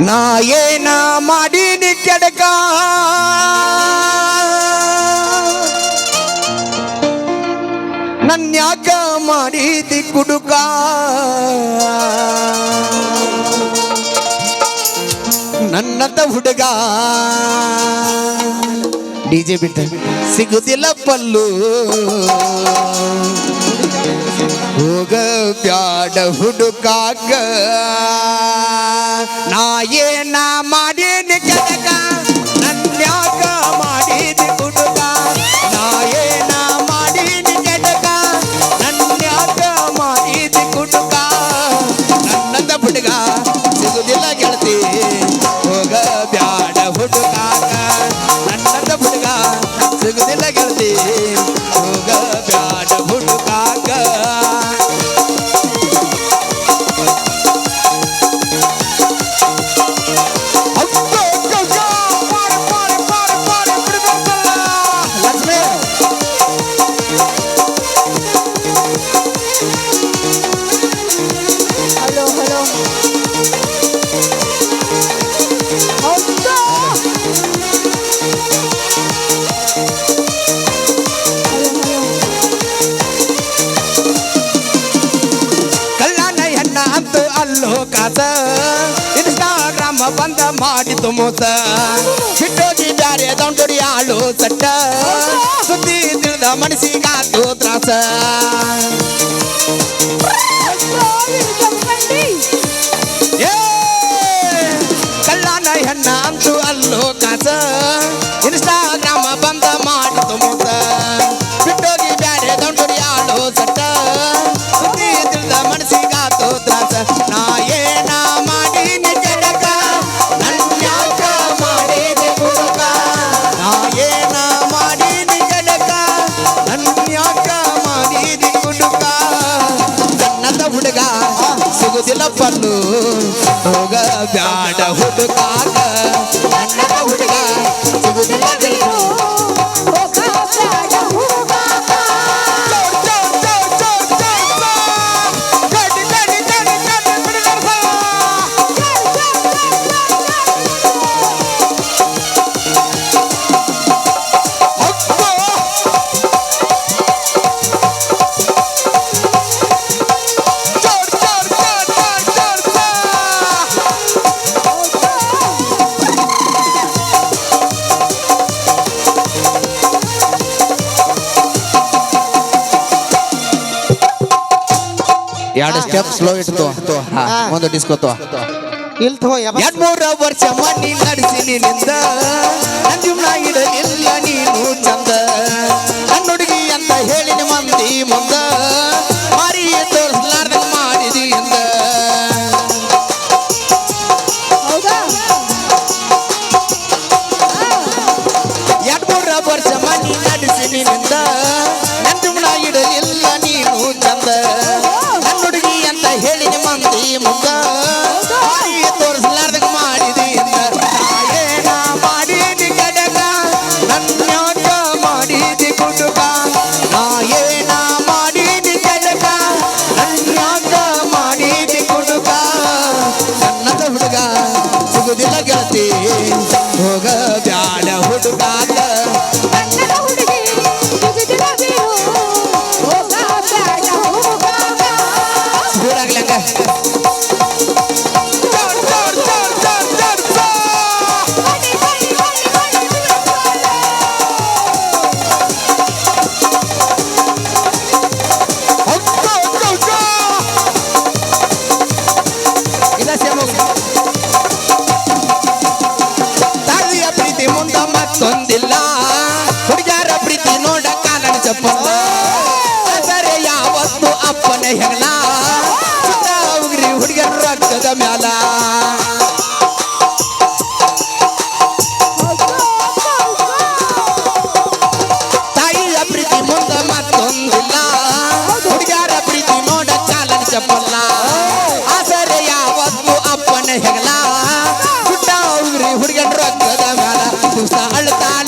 ನಾ ಏನ ಮಾಡೀನಿ ಕೆಡಕ ನನ್ಯಾಕ ಮಾಡಿದಿ ಕುಡುಕ? ನನ್ನದ ಹುಡುಗ? ಡಿಜೆ ಬಿಟ್ಟ. ಸಿಗುದಿಲ್ಲ ಪಲ್ಲು. ಹೋಗ ಬ್ಯಾಡ ಹುಡುಕಾಗ ಏನ ಮಾಡೇನಿ ಕೆಳಗ ನನ್ಯಾಕ ಮಾಡಿದ ಹುಡುಗ. ನಾ ಏನ ಮಾಡೀನಿ ಕೆಳಗ ನನ್ಯಾಕ ಮಾಡಿದ ಹುಡುಗ. ನನ್ನದ ಹುಡುಗ ಸಿಗುದಿಲ್ಲ ಗೆಳತಿ. ಕಾಸ ಇನ್ಸ್ಟಾಗ್ರಾಮ್ ಬಂದ ಮಾಡಿತು ಮೋಸ ಬಿಟ್ಟೋಗಿ ಬ್ಯಾರೆ ದೌಂಡೊಡಿ ಆಳು ಸಟ್ಟ. ಸುದ್ದಿ ತಿಳಿದ ಮನಸ್ಸಿಗಾತು ತ್ರಾಸ. ಕಳ್ಳನ ಹೆಣ್ಣ ಅಂತೂ ಅಲ್ಲೋ ಕಾಸ ಹೋಗ ಎರಡು ಸ್ಟೆಪ್ ಸ್ಲೋ ಇಟ್ಟು ಒಂದು ಡಿಸ್ಕೋತು ಇಲ್ ತೋ ಎರಡ್ ಮೂರ ವರ್ಷ ಮಣ್ಣಿ ನಡೆಸಿ ನಿನ್ನಿಂದ ನನ್ ಜೀವನ ಇಡಲಿಲ್ಲ ನೀನು ಚಂದ. ನನ್ನ ಹುಡುಗಿ ಅಂತ ಹೇಳಿನ ಮಂದಿ ಮುಂದ. ಮಾರಿ ತೋರಿಸಲಾರ್ದ ಮಾಡಿದಿ ಎಂದ. ಎರಡ್ ಮೂರ ವರ್ಷ ಮಣ್ಣಿ ನಡೆಸಿ ನಿನ್ನಿಂದ ಸಿಗುದಿಲ್ಲ ಗೆಳತಿ ಹೋಗ ಅಪ್ಪನ ಹೆಗಲ ಸುತ್ತ ಉಗ್ರಿ ಹುಡುಗರ ರಕ್ತದ ಮ್ಯಾಲ ತಾಯಿಯ ಪ್ರೀತಿ ಮುಂದ ಮತ್ತೊಂದಿಲ್ಲ ಹುಡುಗ್ಯಾರ ಪ್ರೀತಿ ನೋಡ ಕಾಲನ ಚಪ್ಪಲ್ಲ ಆಸರೆ ಯಾವತ್ತು ಅಪ್ಪನ ಹೆಗಲ ಪುಟ್ಟ ಉಗ್ರಿ ಹುಡುಗನ ರಕ್ತದ ಮ್ಯಾಲ ದಿವಸ ಅಳ್ತಾಳ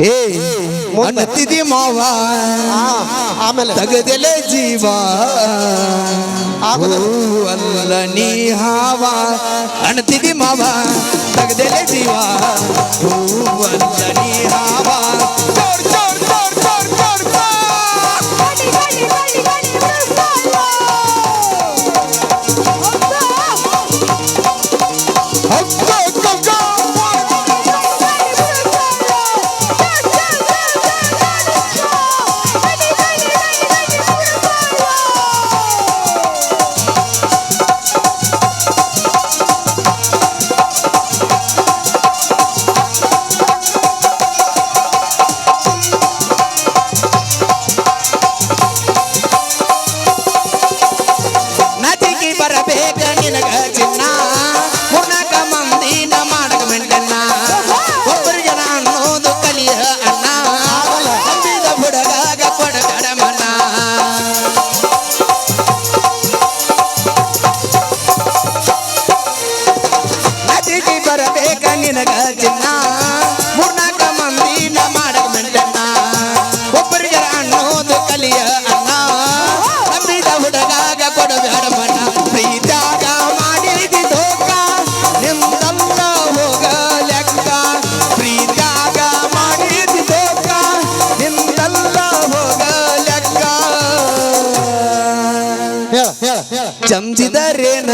ಏ ಅನ್ನತಿದಿ ಮಾವ. ಆಮೇಲೆ. ತಗದೆಲೆ ಜೀವ. ಅಲ್ಲ ನೀ ಹಾವ. ಅಣತಿದಿ ಮಾವ. ತಗದೆಲೆ ಜೀವ. ಅಲ್ಲ ಚಮ್ಚಿದರೇನ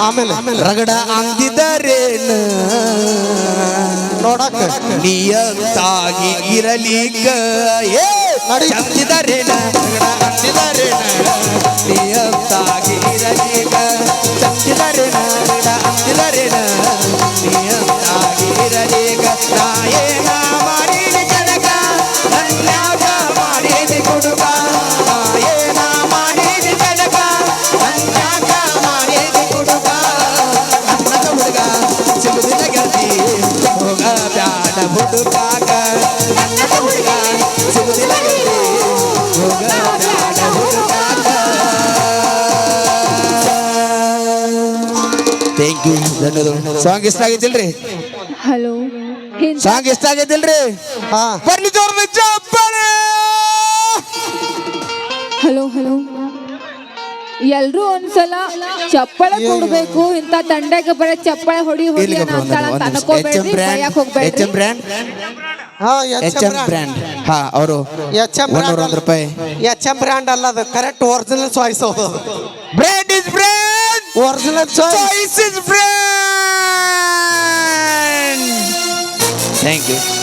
ಆಮೇಲೆ. ಆಮೇಲೆ ರಗಡ ಅಂದಿದರೇನ? ನೋಡಕ್ಕ. ನಿಯತ್ತಾಗಿ ಇರಲಿಕ್ಕ ಏ ನಡಿ. ಚಮ್ಚಿದರೇನ ರಗಡ ಅಂದಿದರೇನ? ನಿಯತ್ತಾಗಿ ಇರಲಿಕ್ಕ ಚಮ್ಚಿದರೇನ ರಗಡ ಥ್ಯಾಂಕ್ ಯು ಧನ್ಯವಾದಗಳು ಸಾಂಗ್ ಇಷ್ಟ ಆಗೈತಿಲ್ರಿ ಹಲೋ ಸಾಂಗ್ ಇಷ್ಟ ಆಗೈತಿಲ್ರಿ ಹಾ ಬರ್ಲಿ ಜೋರದ ಚಪ್ಪಾಳೆ ಹಲೋ ಹಲೋ ಎಲ್ರೂ ಒಂದ್ಸಲ ಚಪ್ಪಳ ಕೊಡ್ಬೇಕು. ಇಂತ ತಂಡಕ್ಕೆ ಬರ ಚಪ್ಪಳ ಹೊಡಿ ಹೊಡಿ ಅಂತ ಅನ್ಕೋಬೇಡ್ರಿ ಭಯಕ್ ಹೋಗ್ಬೇಡ್ರಿ. H brand? ಹಾ ಎಚ್ ಎಂ ಬ್ರ್ಯಾಂಡ್. ಹಾ ಅವರು ಎಚ್ ಎಂ ಒಂದೂರ ಒಂದು ರೂಪಾಯಿ. ಎಚ್ ಎಂ ಬ್ರ್ಯಾಂಡ್ ಅಲ್ಲ ಅದು. ಕರೆಕ್ಟ್ ಒರಿಜಿನಲ್ ಚಾಯ್ಸ್ ಅದು. Brand is brand! Original choice. Thank you.